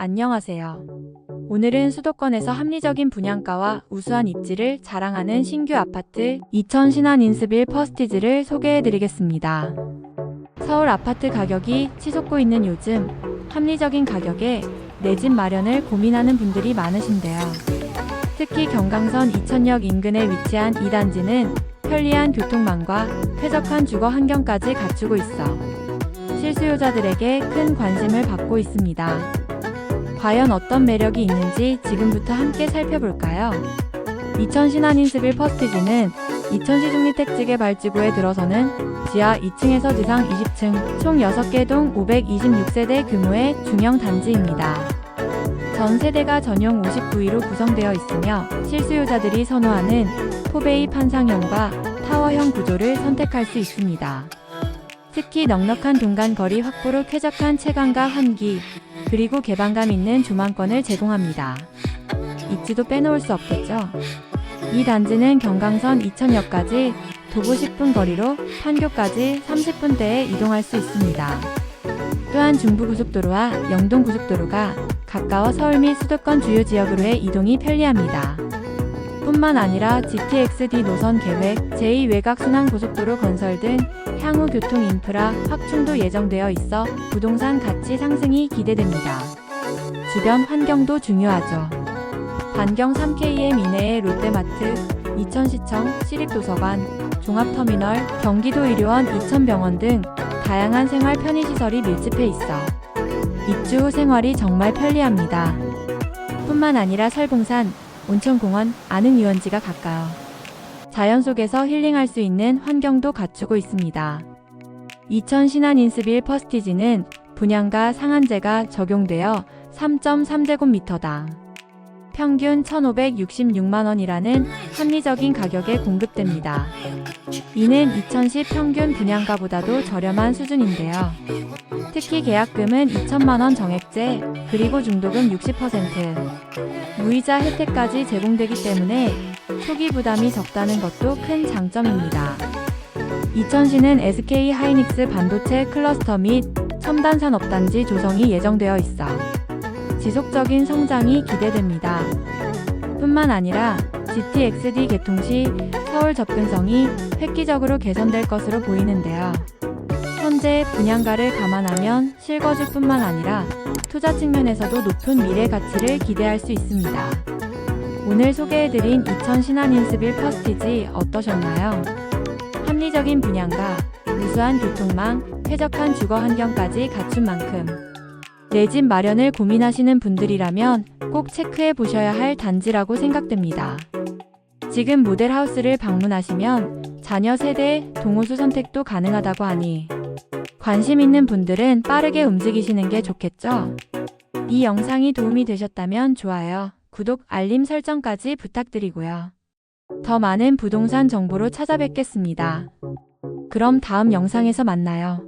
안녕하세요. 오늘은 수도권에서 합리적인 분양가와 우수한 입지를 자랑하는 신규 아파트 이천 신안 인스빌 퍼스티지를 소개해 드리겠습니다. 서울 아파트 가격이 치솟고 있는 요즘 합리적인 가격에 내 집 마련을 고민하는 분들이 많으신데요. 특히 경강선 이천역 인근에 위치한 이 단지는 편리한 교통망과 쾌적한 주거 환경까지 갖추고 있어 실수요자들에게 큰 관심을 받고 있습니다. 과연 어떤 매력이 있는지 지금부터 함께 살펴볼까요? 이천 신한인스빌 퍼스티지는 이천시 중리택지계 발지구에 들어서는 지하 2층에서 지상 20층 총 6개 동 526세대 규모의 중형 단지입니다. 전 세대가 전용 59위로 구성되어 있으며 실수요자들이 선호하는 포베이 판상형과 타워형 구조를 선택할 수 있습니다. 특히 넉넉한 동간 거리 확보로 쾌적한 체감과 환기, 그리고 개방감 있는 조망권을 제공합니다. 입지도 빼놓을 수 없겠죠? 이 단지는 경강선 이천역까지 도보 10분 거리로 판교까지 30분대에 이동할 수 있습니다. 또한 중부고속도로와 영동고속도로가 가까워 서울 및 수도권 주요 지역으로의 이동이 편리합니다. 뿐만 아니라 GTX-D 노선 계획, 제2외곽순환고속도로 건설 등 향후 교통 인프라 확충도 예정되어 있어 부동산 가치 상승이 기대됩니다. 주변 환경도 중요하죠. 반경 3km 이내의 롯데마트, 이천시청, 시립도서관, 종합터미널, 경기도 의료원, 이천병원 등 다양한 생활 편의시설이 밀집해 있어 입주 후 생활이 정말 편리합니다. 뿐만 아니라 설봉산, 온천공원, 아능유원지가 가까워 자연 속에서 힐링할 수 있는 환경도 갖추고 있습니다. 이천 신안 인스빌 퍼스티지는 분양가 상한제가 적용되어 3.3제곱미터당 평균 1,566만원이라는 합리적인 가격에 공급됩니다. 이는 2010 평균 분양가보다도 저렴한 수준인데요. 특히 계약금은 2천만원 정액제, 그리고 중도금 60%, 무이자 혜택까지 제공되기 때문에 초기 부담이 적다는 것도 큰 장점입니다. 이천시는 SK 하이닉스 반도체 클러스터 및 첨단 산업단지 조성이 예정되어 있어 지속적인 성장이 기대됩니다. 뿐만 아니라 GTX-D 개통 시 서울 접근성이 획기적으로 개선될 것으로 보이는데요. 현재 분양가를 감안하면 실거주뿐만 아니라 투자 측면에서도 높은 미래 가치를 기대할 수 있습니다. 오늘 소개해드린 이천 신한인스빌 퍼스티지 어떠셨나요? 합리적인 분양가, 우수한 교통망, 쾌적한 주거 환경까지 갖춘 만큼 내 집 마련을 고민하시는 분들이라면 꼭 체크해 보셔야 할 단지라고 생각됩니다. 지금 모델하우스를 방문하시면 자녀 세대 동호수 선택도 가능하다고 하니 관심 있는 분들은 빠르게 움직이시는 게 좋겠죠? 이 영상이 도움이 되셨다면 좋아요, 구독, 알림 설정까지 부탁드리고요. 더 많은 부동산 정보로 찾아뵙겠습니다. 그럼 다음 영상에서 만나요.